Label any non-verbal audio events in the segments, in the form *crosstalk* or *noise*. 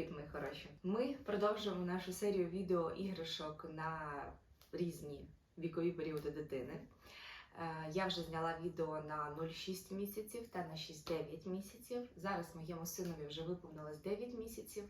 Привіт, мої хороші! Ми продовжуємо нашу серію відео іграшок на різні вікові періоди дитини. Е, Я вже зняла відео на 0,6 місяців та на 6-9 місяців. Зараз моєму синові вже виповнилось 9 місяців.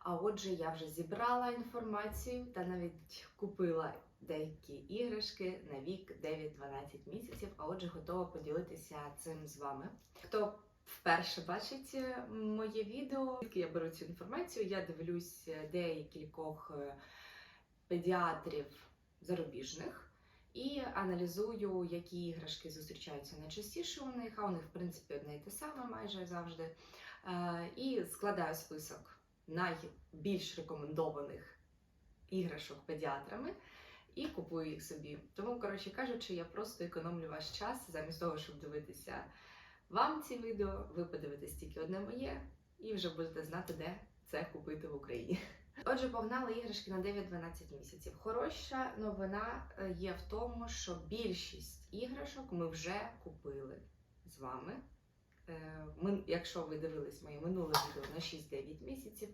А отже, я вже зібрала інформацію та навіть купила деякі іграшки на вік 9-12 місяців. А отже, готова поділитися цим з вами. Хто вперше бачить е, моє відео, я беру цю інформацію, я дивлюсь е, декількох е, педіатрів зарубіжних і аналізую, які іграшки зустрічаються найчастіше у них, а у них, в принципі, одне і те саме майже завжди. І складаю список найбільш рекомендованих іграшок педіатрами. І купую їх собі. Тому, коротше кажучи, я просто економлю ваш час замість того, щоб дивитися вам ці відео, ви подивитесь тільки одне моє, і вже будете знати, де це купити в Україні. *laughs* Отже, погнали іграшки на 9-12 місяців. Хороша новина е, є в тому, що більшість іграшок ми вже купили з вами. Е, Ми, якщо ви дивились моє минуле відео на 6-9 місяців,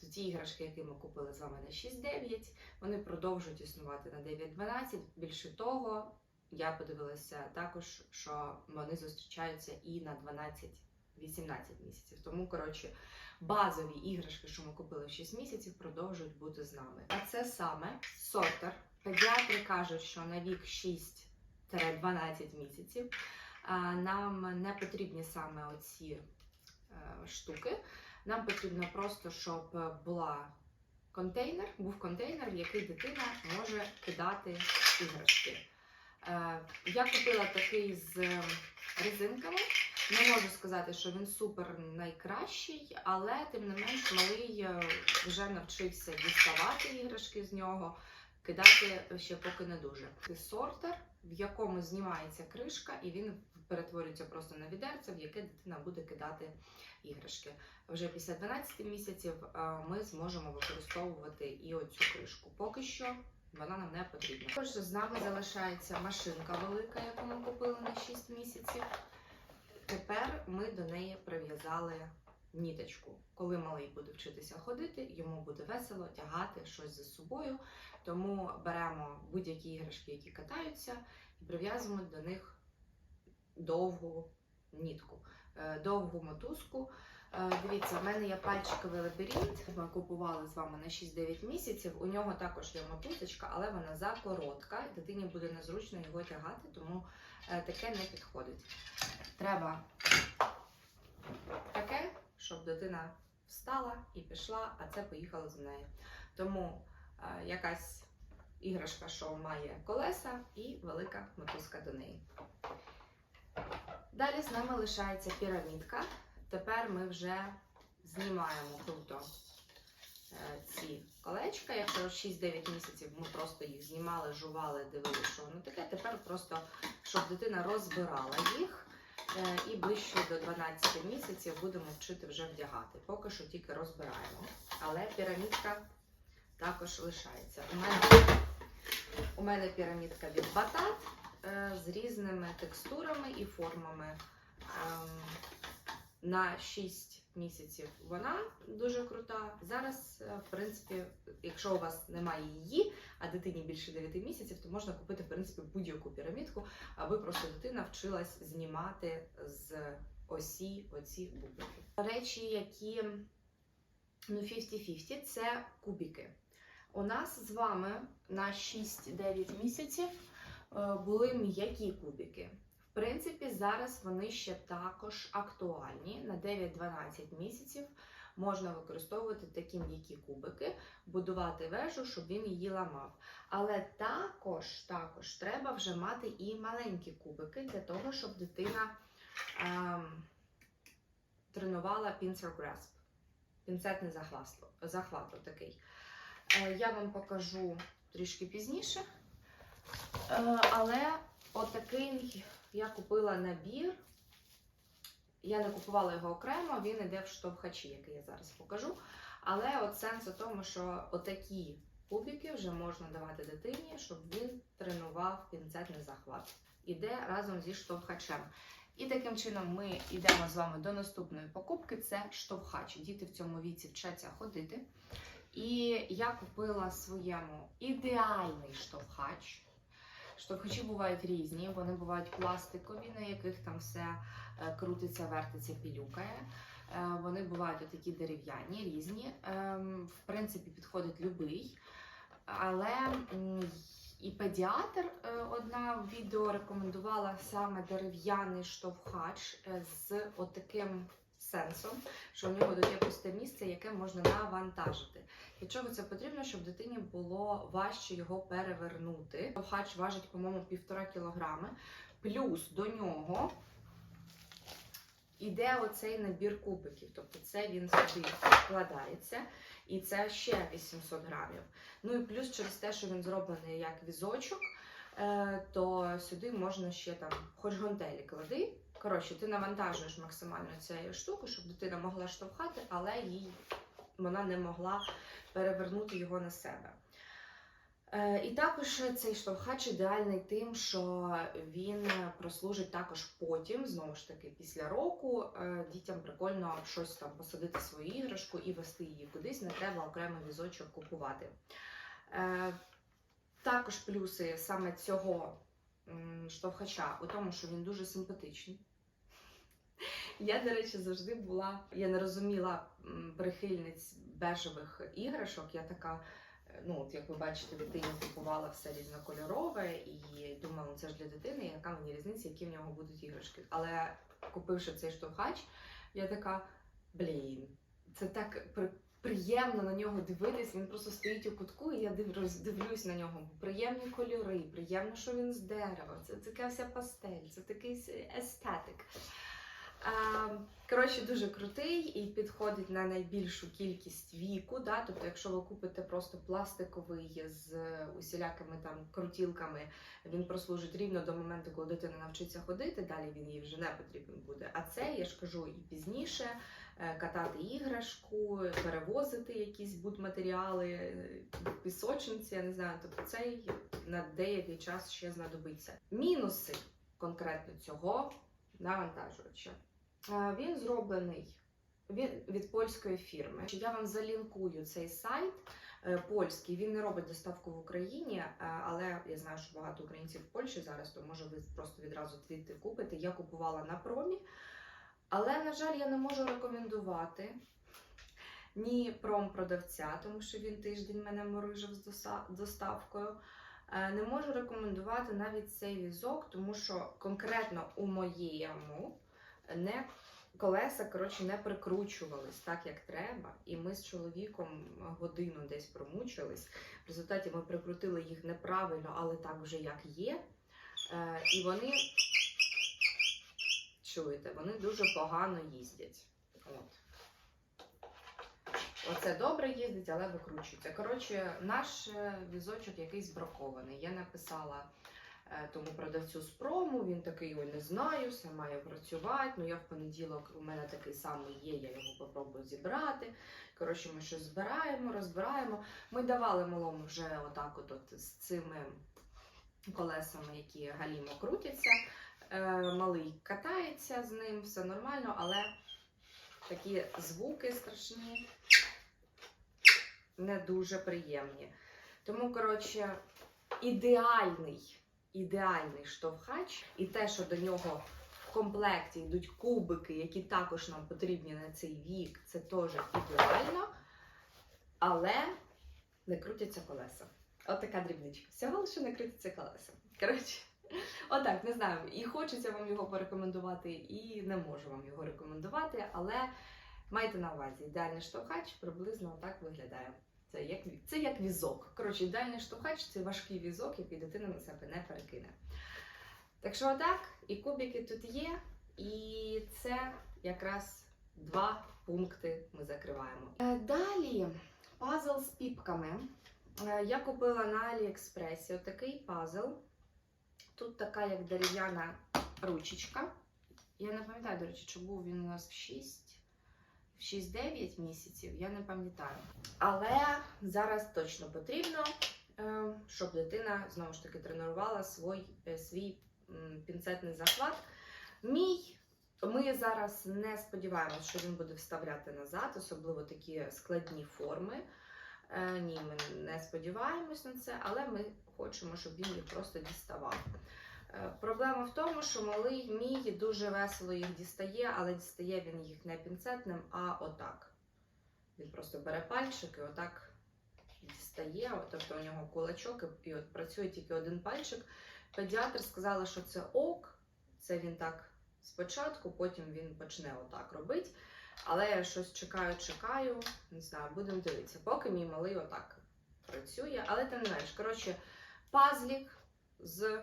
то ті іграшки, які ми купили з вами на 6-9, вони продовжують існувати на 9-12. Більше того, я подивилася також, що вони зустрічаються і на 12-18 місяців. Тому, коротше, базові іграшки, що ми купили в 6 місяців, продовжують бути з нами. А це саме сортер. Педіатри кажуть, що на вік 6-12 місяців нам не потрібні саме оці е, штуки. Нам потрібно просто, щоб була контейнер, був контейнер, в який дитина може кидати іграшки. Е, Я купила такий з резинками. Не можу сказати, що він супер найкращий, але тим не менш малий е, вже навчився діставати іграшки з нього, кидати ще поки не дуже. Це сортер, в якому знімається кришка, і він перетворюється просто на відерце, в яке дитина буде кидати іграшки. Вже після 12 місяців е, ми зможемо використовувати і оцю кришку. Поки що вона нам не потрібна. Також з нами залишається машинка велика, яку ми купили на 6 місяців. Тепер ми до неї прив'язали ніточку. Коли малий буде вчитися ходити, йому буде весело тягати щось за собою. Тому беремо будь-які іграшки, які катаються, і прив'язуємо до них довгу нітку, е, довгу мотузку. Е, Дивіться, в мене є пальчиковий лабіринт. Ми купували з вами на 6-9 місяців. У нього також є мотузочка, але вона закоротка. Дитині буде незручно його тягати, тому е, таке не підходить. Треба таке, щоб дитина встала і пішла, а це поїхало за нею. Тому е, якась іграшка, що має колеса, і велика мотузка до неї. Далі з нами лишається пірамідка. Тепер ми вже знімаємо круто е, ці колечка. Якщо 6-9 місяців ми просто їх знімали, жували, дивилися, що воно таке. Тепер просто, щоб дитина розбирала їх. е, І ближче до 12 місяців будемо вчити вже вдягати. Поки що тільки розбираємо. Але пірамідка також лишається. У мене, у мене пірамідка від батат е, з різними текстурами і формами. На 6 місяців вона дуже крута. Зараз, е, в принципі, якщо у вас немає її, а дитині більше 9 місяців, то можна купити в принципі будь-яку пірамідку, аби просто дитина вчилась знімати з осі оці бублики. Речі, які ну 50-50, це кубики. У нас з вами на 6-9 місяців е, були м'які кубики. В принципі, зараз вони ще також актуальні. На 9-12 місяців можна використовувати такі м'які кубики, будувати вежу, щоб він її ламав. Але також, також треба вже мати і маленькі кубики для того, щоб дитина ем, тренувала pincer grasp, пінцетний захват, отакий. Е, Я вам покажу трішки пізніше. Е, Але отакий я купила набір. Я не купувала його окремо, він іде в штовхачі, який я зараз покажу. Але от сенс у тому, що отакі кубики вже можна давати дитині, щоб він тренував пінцетний захват. Іде разом зі штовхачем. І таким чином ми йдемо з вами до наступної покупки. Це штовхач. Діти в цьому віці вчаться ходити. І я купила своєму ідеальний штовхач. Штовхачі бувають різні, вони бувають пластикові, на яких там все е, крутиться, вертиться, пілюкає. Е, Вони бувають такі дерев'яні, різні. Ем, В принципі, підходить любий. Але і педіатр е, одна відео рекомендувала саме дерев'яний штовхач з отаким сенсом, що у нього тут є пусте місце, яке можна навантажити. Для чого це потрібно, щоб дитині було важче його перевернути. Штовхач важить, по-моєму, півтора кілограми. Плюс до нього іде оцей набір кубиків. Тобто це він сюди вкладається, і це ще 800 грамів. Ну і плюс через те, що він зроблений як візочок, е, то сюди можна ще там, хоч гантелі клади. Коротше, ти навантажуєш максимально цією штуку, щоб дитина могла штовхати, але їй вона не могла перевернути його на себе. Е, І також цей штовхач ідеальний тим, що він прослужить також потім, знову ж таки, після року. Е, Дітям прикольно щось там посадити свою іграшку і вести її кудись, не треба окремий візочок купувати. Е, Також плюси саме цього штовхача у тому, що він дуже симпатичний. Я, до речі, завжди була, я не розуміла прихильниць бежевих іграшок. Я така, е, ну, от як ви бачите, дитині купувала все різнокольорове і думала, ну це ж для дитини, яка мені різниця, які в нього будуть іграшки. Але купивши цей штовхач, я така, блін, це так приємно на нього дивитись. Він просто стоїть у кутку, і я дивлюсь, дивлюсь на нього. Приємні кольори, приємно, що він з дерева. Це така вся пастель, це такий естетик. Коротше, дуже крутий і підходить на найбільшу кількість віку. Да? Тобто, якщо ви купите просто пластиковий з усілякими там крутілками, він прослужить рівно до моменту, коли дитина навчиться ходити, далі він їй вже не потрібен буде. А це, я ж кажу, і пізніше е, катати іграшку, перевозити якісь будматеріали, е, пісочниці, я не знаю. Тобто цей на деякий час ще знадобиться. Мінуси конкретно цього навантажувача. Е, Він зроблений від польської фірми. Я вам залінкую цей сайт е, польський. Він не робить доставку в Україні, е, але я знаю, що багато українців в Польщі зараз, то може ви просто відразу звідти купите. Я купувала на промі, але, на жаль, я не можу рекомендувати ні промпродавця, тому що він тиждень мене морижив з доставкою. Не можу рекомендувати навіть цей візок, тому що конкретно у моєму не колеса коротше, не прикручувались так, як треба. І ми з чоловіком годину десь промучились. В результаті ми прикрутили їх неправильно, але так вже як є. Е, І вони чуєте, вони дуже погано їздять. От. Оце добре їздить, але викручується. Коротше, наш е, візочок якийсь бракований. Я написала тому продавцю з прому, він такий, ой, не знаю, все має працювати. Ну я в понеділок у мене такий самий є, я його попробую зібрати. Коротше, ми щось збираємо, розбираємо. Ми давали малому вже отак, от, от з цими колесами, які галімо крутяться. Е, малий катається з ним, все нормально, але такі звуки страшні, не дуже приємні. Тому, коротше, ідеальний, ідеальний штовхач, і те, що до нього в комплекті йдуть кубики, які також нам потрібні на цей вік, це теж ідеально, але не крутяться колеса. От така дрібничка. Всього лише не крутяться колеса. Коротше. Отак, не знаю. І хочеться вам його порекомендувати, і не можу вам його рекомендувати, але майте на увазі, ідеальний штовхач приблизно так виглядає. Це як, це як візок. Коротше, ідеальний штовхач це важкий візок, який дитина на себе не перекине. Так що отак, і кубики тут є, і це якраз два пункти ми закриваємо. Е, Далі пазл з піпками. Е, Я купила на Аліекспресі отакий пазл. Тут така як дерев'яна ручечка. Я не пам'ятаю, до речі, чи був він у нас в 6, в 6-9 місяців, я не пам'ятаю. Але зараз точно потрібно, е, щоб дитина знову ж таки тренувала свій, е, свій пінцетний захват. Мій. Ми зараз не сподіваємося, що він буде вставляти назад, особливо такі складні форми. Е, ні, ми не сподіваємось на це, але ми хочемо, щоб він їх просто діставав. Е, Проблема в тому, що малий мій дуже весело їх дістає, але дістає він їх не пінцетним, а отак. Він просто бере пальчик і отак дістає. Тобто у нього кулачок і, от працює тільки один пальчик. Педіатр сказала, що це ок, це він так спочатку, потім він почне отак робити. Але я щось чекаю, чекаю, не знаю, будемо дивитися. Поки мій малий отак працює, але тим не менш, коротше, пазлік з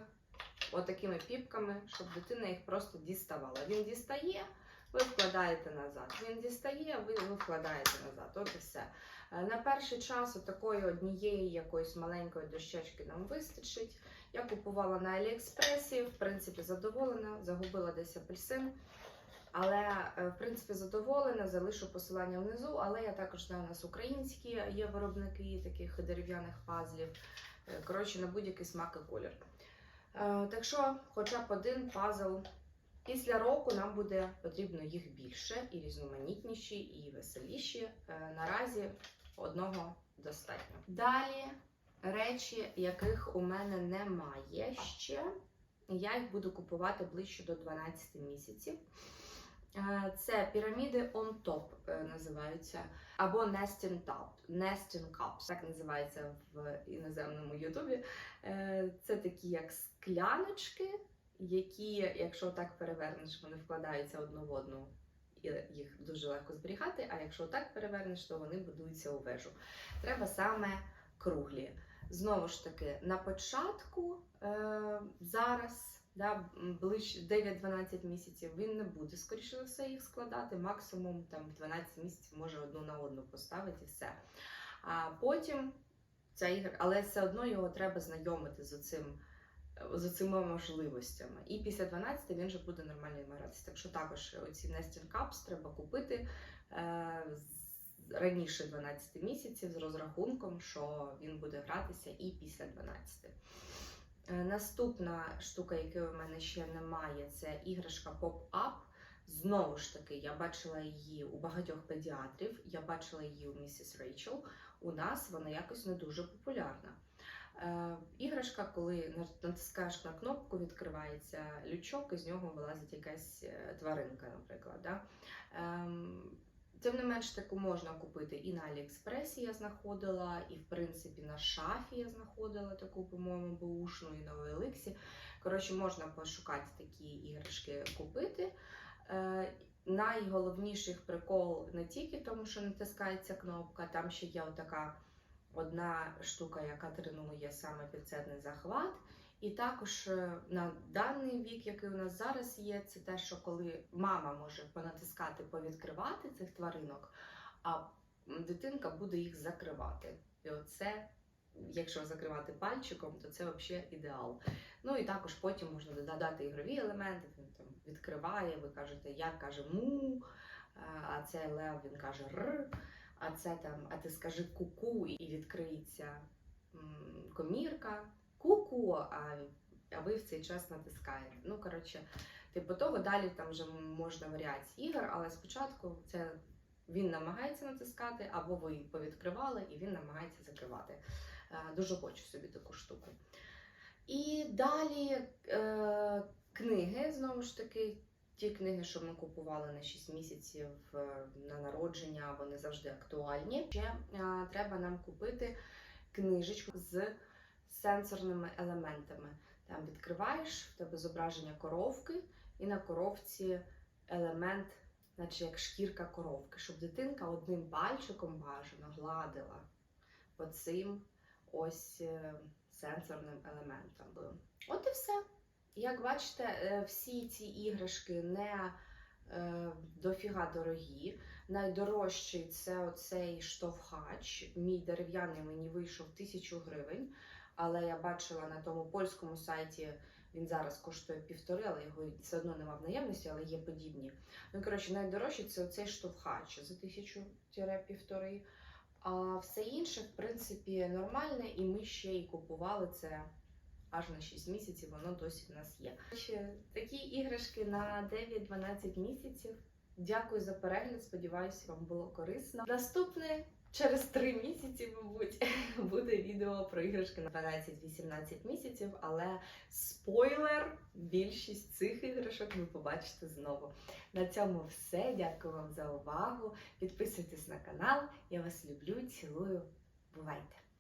отакими піпками, щоб дитина їх просто діставала. Він дістає, ви вкладаєте назад. Він дістає, ви, вкладаєте назад. От і все. Е, На перший час такої однієї якоїсь маленької дощечки нам вистачить. Я купувала на Аліекспресі, в принципі, задоволена, загубила десь апельсин. Але е, в принципі задоволена, залишу посилання внизу. Але я також знаю, у нас українські є виробники таких дерев'яних пазлів. Е, Коротше, на будь-який смак і колір. Е, Так що, хоча б один пазл. Після року нам буде потрібно їх більше, і різноманітніші, і веселіші. Е, Наразі одного достатньо. Далі речі, яких у мене немає ще. Я їх буду купувати ближче до 12 місяців. Е, Це піраміди on top е, називаються, або nesting top, nesting cups, так називається в іноземному Ютубі. Е, Це такі як скляночки, які, якщо так перевернеш, вони вкладаються одну в одну. І їх дуже легко зберігати, а якщо так перевернеш, то вони будуються у вежу. Треба саме круглі. Знову ж таки, на початку зараз, да, ближче 9-12 місяців, він не буде, скоріше за все, їх складати. Максимум там 12 місяців може одну на одну поставити і все. А потім ця ігра, але все одно його треба знайомити з оцим. З цими можливостями. І після 12 він вже буде нормально гратися. Так що також оці Nesting Cups треба купити е, раніше 12 місяців з розрахунком, що він буде гратися і після 12. Е, Наступна штука, якої у мене ще немає, це іграшка Pop-Up. Знову ж таки, я бачила її у багатьох педіатрів, я бачила її у місіс Рейчел. У нас вона якось не дуже популярна. Е, іграшка, коли натискаєш на кнопку, відкривається лючок, і з нього вилазить якась е, тваринка, наприклад. Да? Тим не менш, таку можна купити і на Аліекспресі я знаходила, і в принципі на шафі я знаходила таку, по-моєму, бушну, і на OLX. Коротше, можна пошукати такі іграшки купити. Е, найголовніший прикол не тільки тому, що натискається кнопка, там ще є отака одна штука, яка тренує саме підсадний захват. І також е, на даний вік, який у нас зараз є, це те, що коли мама може понатискати, повідкривати цих тваринок, а дитинка буде їх закривати. І оце, якщо закривати пальчиком, то це взагалі ідеал. Ну і також потім можна додати ігрові елементи. Він там відкриває, ви кажете, я каже му, а цей лев він каже р а це там, а ти скажи ку-ку, і відкриється комірка, ку-ку, а, а ви в цей час натискаєте. Ну, коротше, типу того, далі там вже можна варіації ігор, але спочатку це він намагається натискати, або ви повідкривали, і він намагається закривати. Е, Дуже хочу собі таку штуку. І далі е, книги, знову ж таки, ті книги, що ми купували на 6 місяців е, на народження, вони завжди актуальні. Ще треба нам купити книжечку з сенсорними елементами. Там відкриваєш в тебе зображення коровки, і на коровці елемент, наче як шкірка коровки, щоб дитинка одним пальчиком бажано гладила по цим ось е, сенсорним елементам. От і все. Як бачите, е, всі ці іграшки не е, дофіга дорогі. Найдорожчий це оцей штовхач. Мій дерев'яний мені вийшов тисячу гривень, але я бачила на тому польському сайті. Він зараз коштує півтори, але його все одно нема в наявності, але є подібні. Ну, коротше, найдорожчий це оцей штовхач за тисячу півтори. А все інше, в принципі, нормальне, і ми ще й купували це аж на 6 місяців воно досі в нас є. Такі іграшки на 9-12 місяців. Дякую за перегляд. Сподіваюся, вам було корисно. Наступне через 3 місяці, мабуть, *laughs* буде відео про іграшки на 12-18 місяців, але спойлер, більшість цих іграшок ви побачите знову. На цьому все. Дякую вам за увагу. Підписуйтесь на канал. Я вас люблю, цілую. Бувайте!